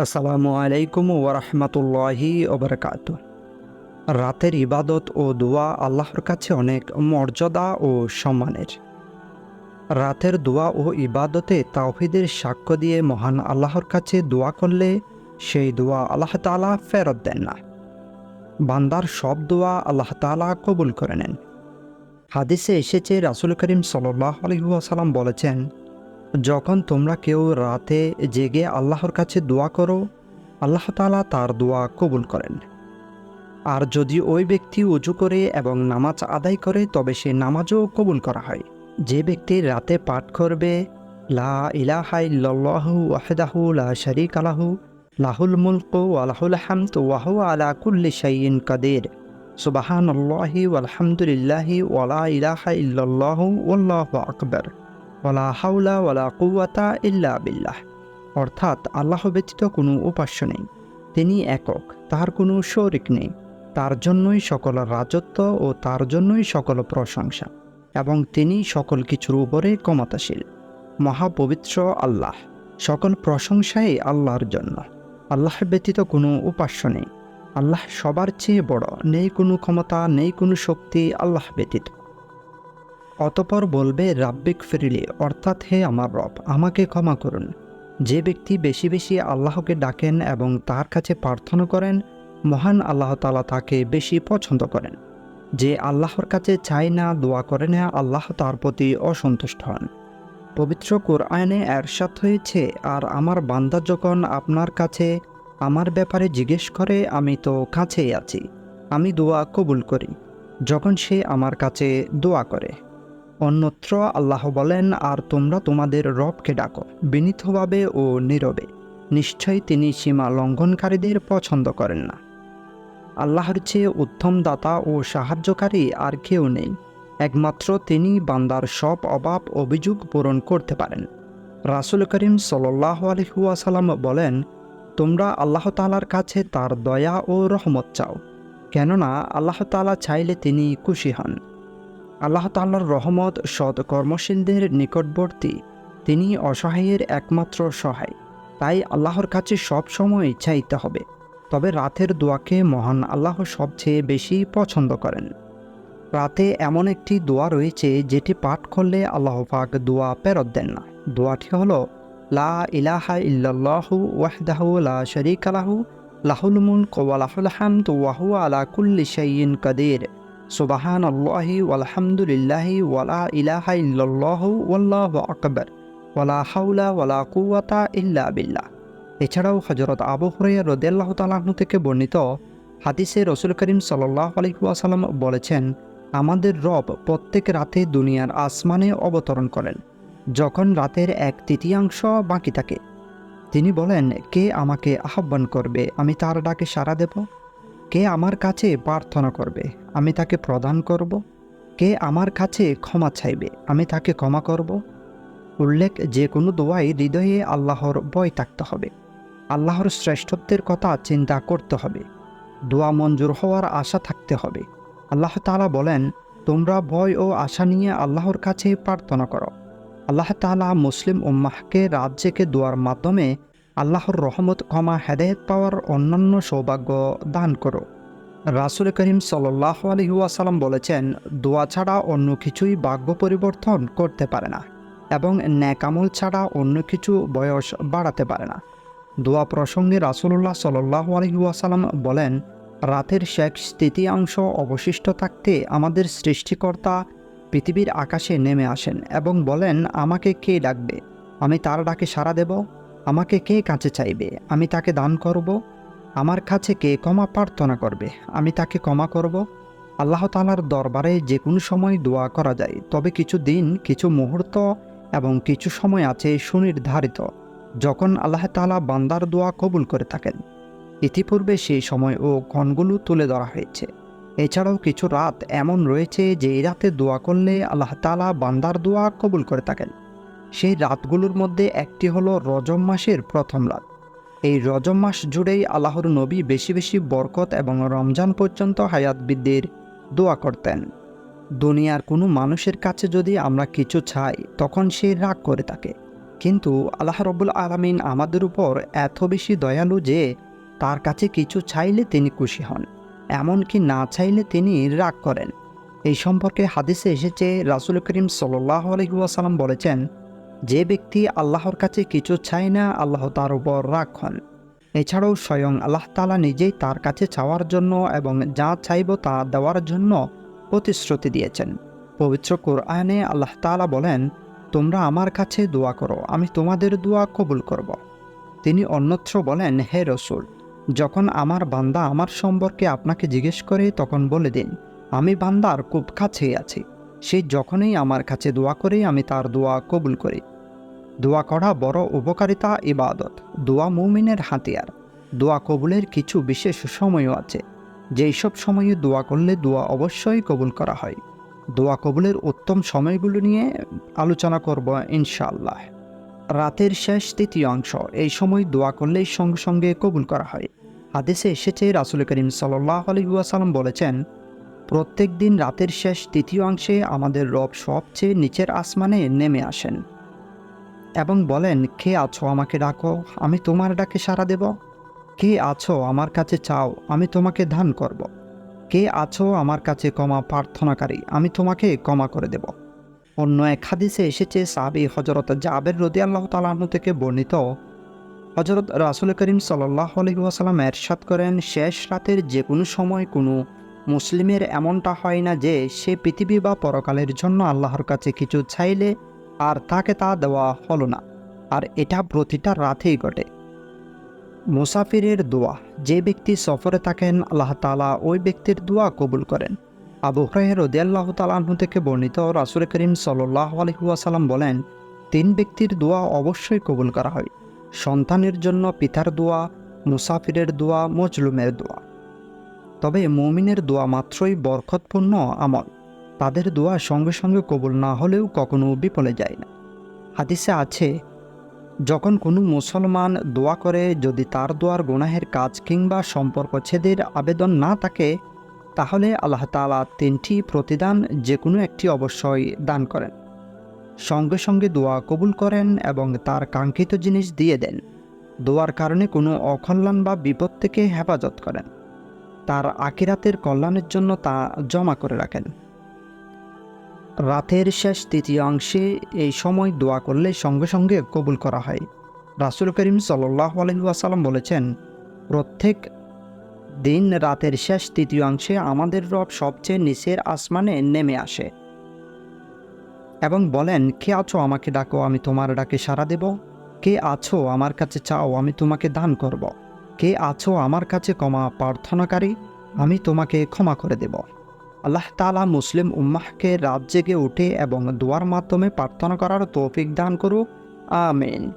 আসসালামু আলাইকুম ওরহমতুল্লাহি ওবরকাত রাতের ইবাদত ও দোয়া আল্লাহর কাছে অনেক মর্যাদা ও সম্মানের। রাতের দোয়া ও ইবাদতে তাওহিদের সাক্ষ্য দিয়ে মহান আল্লাহর কাছে দোয়া করলে সেই দোয়া আল্লাহ তালা ফেরত দেন না। বান্দার সব দোয়া আল্লাহ তালা কবুল করে নেন। হাদিসে এসেছে রাসুল করিম সাল্লাহ আলহিহাসাল্লাম বলেছেন যখন তোমরা কেউ রাতে জেগে আল্লাহর কাছে দোয়া করো, আল্লাহ তালা তার দোয়া কবুল করেন। আর যদি ওই ব্যক্তি উজু করে এবং নামাজ আদায় করে, তবে সে নামাজও কবুল করা হয়। যে ব্যক্তি রাতে পাঠ করবে, লা ইলাহাই ইল্লাল্লাহু ওয়াহদাহু লা শারীকা লাহু, লাহুল মুলক ওয়া লাহুল হামদ ওয়া হুয়া আলা কুল্লি শাইইন কাদির। সুবহানাল্লাহি ওয়ালহামদুলিল্লাহি ওয়া লা ইলাহা ইল্লাল্লাহু ওয়াল্লাহু আকবার। ওয়ালা হাউলা ওয়ালা কুয়াতা ইল্লা বিল্লাহ। অর্থাৎ আল্লাহ ব্যতীত কোনো উপাস্য নেই। তিনি একক তার কোনো শরিক নেই। তার জন্যই সকল রাজত্ব ও তার জন্যই সকল প্রশংসা। এবং তিনি সকল কিছুর উপরে ক্ষমতাশীল। মহাপবিত্র আল্লাহ, সকল প্রশংসাই আল্লাহর জন্য। আল্লাহ ব্যতীত কোনো উপাস্য নেই। আল্লাহ সবার চেয়ে বড়, নেই কোনো ক্ষমতা, নেই কোনো শক্তি আল্লাহ ব্যতীত। অতপর বলবে, রাব্বিক ফিরিলে, অর্থাৎ হে আমার রব, আমাকে ক্ষমা করুন। যে ব্যক্তি বেশি বেশি আল্লাহকে ডাকেন এবং তার কাছে প্রার্থনা করেন, মহান আল্লাহ তালা তাকে বেশি পছন্দ করেন। যে আল্লাহর কাছে চায় না, দোয়া করে না, আল্লাহ তার প্রতি অসন্তুষ্ট হন। পবিত্র কোরআনে এরশাদ হয়েছে, আর আমার বান্দা যখন আপনার কাছে আমার ব্যাপারে জিজ্ঞেস করে, আমি তো কাছেই আছি। আমি দোয়া কবুল করি। যখন সে আমার কাছে দোয়া করে। অন্যত্র আল্লাহ বলেন, আর তোমরা তোমাদের রবকে ডাকো, বিনীতভাবে ও নীরবে। নিশ্চয়ই তিনি সীমা লঙ্ঘনকারীদের পছন্দ করেন না। আল্লাহর চেয়ে উত্তম দাতা ও সাহায্যকারী আর কেউ নেই। একমাত্র তিনি বান্দার সব অভাব, অভিযোগ পূরণ করতে পারেন। রাসুল করিম সাল্লাহ আলহুয়াসাল্লাম বলেন, তোমরা আল্লাহ তালার কাছে তার দয়া ও রহমত চাও, কেননা আল্লাহ তালা চাইলে তিনি খুশি হন। আল্লাহ তাল্লার রহমত সৎ কর্মশীলদের নিকটবর্তী। তিনি অসহায়ের একমাত্র সহায়। তাই আল্লাহর কাছে সব সময় চাইতে হবে। তবে রাতের দোয়াকে মহান আল্লাহ সবচেয়ে বেশি পছন্দ করেন। রাতে এমন একটি দোয়া রয়েছে যেটি পাঠ করলে আল্লাহ পাক দোয়া ফেরত দেন না। দোয়াটি হলো, লা ইলাহা ইল্লাল্লাহু ওয়াহদাহু লা শারীকা লাহু, লাহুল মুলক ওয়া হামদ ওয়া হুয়া আলা কুল্লি শাইইন কাদির। সুবাহান আল্লাহি আলহামদুলিল্লাহি ওয়ালা ইলাহা ইল্লাল্লাহু ওয়াল্লাহু আকবার ওয়ালা হাউলা ওয়ালা কুওয়াতা ইল্লা বিল্লাহ। এছাড়াও হজরত আবু হুরাইয়া রদিয়াল্লাহ তালাহনু থেকে বর্ণিত হাদিসে রসুল করিম সাল্লাহ আলহিউসালাম বলেছেন, আমাদের রব প্রত্যেক রাতে দুনিয়ার আসমানে অবতরণ করেন, যখন রাতের এক তৃতীয়াংশ বাকি থাকে। তিনি বলেন, কে আমাকে আহ্বান করবে, আমি তার ডাকে সাড়া দেব কে আমার কাছে প্রার্থনা করবে? আমি তাকে প্রদান করব। কে আমার কাছে ক্ষমা চাইবে? আমি তাকে ক্ষমা করব। উল্লেখ, যে কোনো দোয়াই হৃদয়ে আল্লাহর বয় থাকতে হবে। আল্লাহর শ্রেষ্ঠত্বের কথা চিন্তা করতে হবে। দোয়া মঞ্জুর হওয়ার আশা থাকতে হবে। আল্লাহ তালা বলেন, তোমরা ভয় ও আশা নিয়ে আল্লাহর কাছে প্রার্থনা করো। আল্লাহ তালা মুসলিম উম্মাহকে রাজ্যকে দোয়ার মাধ্যমে আল্লাহর রহমত, ক্ষমা, হেদায়ত পাওয়ার অন্যান্য সৌভাগ্য দান করো। রাসুল করিম সাল্লাহ আলহিউসালাম বলেছেন, দোয়া ছাড়া অন্য কিছুই ভাগ্য পরিবর্তন করতে পারে না এবং ন্যাকামল ছাড়া অন্য কিছু বয়স বাড়াতে পারে না। দোয়া প্রসঙ্গে রাসুল্লাহ সাল্লাহ আলহিউসালাম বলেন, রাতের শেষ তৃতীয়াংশ অবশিষ্ট থাকতে আমাদের সৃষ্টিকর্তা পৃথিবীর আকাশে নেমে আসেন এবং বলেন, আমাকে কে ডাকবে? আমি তার ডাকে সাড়া দেব? আমাকে কে কাছে চাইবে? আমি তাকে দান করব? আমার কাছে কে ক্ষমা প্রার্থনা করবে? আমি তাকে ক্ষমা করব? আল্লাহ তালার দরবারে যে কোনো সময় দোয়া করা যায়, তবে কিছু দিন, কিছু মুহূর্ত এবং কিছু সময় আছে সুনির্ধারিত, যখন আল্লাহ তালা বান্দার দোয়া কবুল করে থাকেন। ইতিপূর্বে সেই সময় ও ক্ষণগুলো তুলে ধরা হয়েছে। এছাড়াও কিছু রাত এমন রয়েছে যে এই রাতে দোয়া করলে আল্লাহ তালা বান্দার দোয়া কবুল করে থাকেন। সেই রাতগুলোর মধ্যে একটি হলো রজম মাসের প্রথম রাত। এই রজম মাস জুড়েই আল্লাহর নবী বেশি বেশি বরকত এবং রমজান পর্যন্ত হায়াত বৃদ্ধির দোয়া করতেন। দুনিয়ার কোনো মানুষের কাছে যদি আমরা কিছু চাই, তখন সে রাগ করে থাকে। কিন্তু আল্লাহ রব্বুল আলমিন আমাদের উপর এত বেশি দয়ালু যে তার কাছে কিছু চাইলে তিনি খুশি হন, এমনকি না চাইলে তিনি রাগ করেন। এই সম্পর্কে হাদিসে এসেছে, রাসুল করিম সাল্লাহ আলহিউসালাম বলেছেন যে ব্যক্তি আল্লাহর কাছে কিছু চায় না, আল্লাহ তার উপর রাগ হন। এছাড়াও স্বয়ং আল্লাহ তালা নিজেই তার কাছে চাওয়ার জন্য এবং যা চাইব তা দেওয়ার জন্য প্রতিশ্রুতি দিয়েছেন। পবিত্র কোরআনে আল্লাহ তালা বলেন, তোমরা আমার কাছে দোয়া করো, আমি তোমাদের দোয়া কবুল করব। তিনি অন্যত্র বলেন, হে রসুল, যখন আমার বান্দা আমার সম্পর্কে আপনাকে জিজ্ঞেস করে, তখন বলে দিন, আমি বান্দার খুব কাছেই আছি। সে যখনই আমার কাছে দোয়া করে, আমি তার দোয়া কবুল করি। দোয়া করা বড় উপকারিতা, ইবাদত। দোয়া মুমিনের হাতিয়ার। দোয়া কবুলের কিছু বিশেষ সময়ও আছে। যেই সব সময়ে দোয়া করলে দোয়া অবশ্যই কবুল করা হয়। দোয়া কবুলের উত্তম সময়গুলো নিয়ে আলোচনা করব ইনশাআল্লাহ। রাতের শেষ তৃতীয় অংশ। এই সময় দোয়া করলেই সঙ্গে সঙ্গে কবুল করা হয়। হাদিসে এসেছে, রাসুল করিম সাল্লাহ আলহিউসালাম বলেছেন প্রত্যেক দিন রাতের শেষ তৃতীয় অংশে আমাদের রব সবচেয়ে নিচের আসমানে নেমে আসেন এবং বলেন, কে আছো আমাকে ডাকো? আমি তোমার ডাকে সাড়া দেব। কে আছো আমার কাছে চাও? আমি তোমাকে দান করব। কে আছো আমার কাছে ক্ষমা প্রার্থনাকারী? আমি তোমাকে ক্ষমা করে দেব। অন্য এক হাদিসে এসেছে, সাহাবি হজরত জাবের রদি আল্লাহ তালাহন থেকে বর্ণিত হজরত রাসুল করিম সাল্লাহ আলহিহাসাল্লাম এরশাদ করেন, শেষ রাতের যে কোনো সময় কোনো মুসলিমের এমনটা হয় না যে সে পৃথিবী বা পরকালের জন্য আল্লাহর কাছে কিছু চাইলে আর তাকে তা দেওয়া হলো না। আর এটা প্রতিটা রাতেই ঘটে। মুসাফিরের দোয়া। যে ব্যক্তি সফরে থাকেন, আল্লাহ তালা ওই ব্যক্তির দোয়া কবুল করেন। আবু হরাহ রদিয়াল্লাহ তালাহু থেকে বর্ণিত রাসুল করিম সাল্লাহ আলহিউসালাম বলেন, তিন ব্যক্তির দোয়া অবশ্যই কবুল করা হয়। সন্তানের জন্য পিতার দোয়া, মুসাফিরের দোয়া, মজলুমের দোয়া। তবে মমিনের দোয়া মাত্রই বরকতপূর্ণ আমল। তাদের দোয়া সঙ্গে সঙ্গে কবুল না হলেও কখনো বিপলে যায় না। হাদিসে আছে, যখন কোনো মুসলমান দোয়া করে, যদি তার দোয়ার গুনাহের কাজ কিংবা সম্পর্ক ছেদের আবেদন না থাকে, তাহলে আল্লাহ তালা তিনটি প্রতিদান যে কোনো একটি অবশ্যই দান করেন। সঙ্গে সঙ্গে দোয়া কবুল করেন এবং তার কাঙ্ক্ষিত জিনিস দিয়ে দেন। দোয়ার কারণে কোনো অকল্যাণ বা বিপদ থেকে হেফাজত করেন। তার আকিরাতের কল্যাণের জন্য তা জমা করে রাখেন। রাতের শেষ তৃতীয় অংশে এই সময় দোয়া করলে সঙ্গে সঙ্গে কবুল করা হয়। রাসুল করিম সাল্লাহ আলহিহাসাল্লাম বলেছেন, প্রত্যেক দিন রাতের শেষ তৃতীয় অংশে আমাদের রব সবচেয়ে নিচের আসমানে নেমে আসে এবং বলেন, কে আছো আমাকে ডাকো, আমি তোমার ডাকে সাড়া দেব। কে আছো আমার কাছে চাও, আমি তোমাকে দান করব। কে আছো আমার কাছে ক্ষমা প্রার্থনাকারী? আমি তোমাকে ক্ষমা করে দেব। আল্লাহ তালা মুসলিম উম্মাহকে রাত জেগে উঠে এবং দোয়ার মাধ্যমে প্রার্থনা করার তৌফিক দান করুক। আমিন।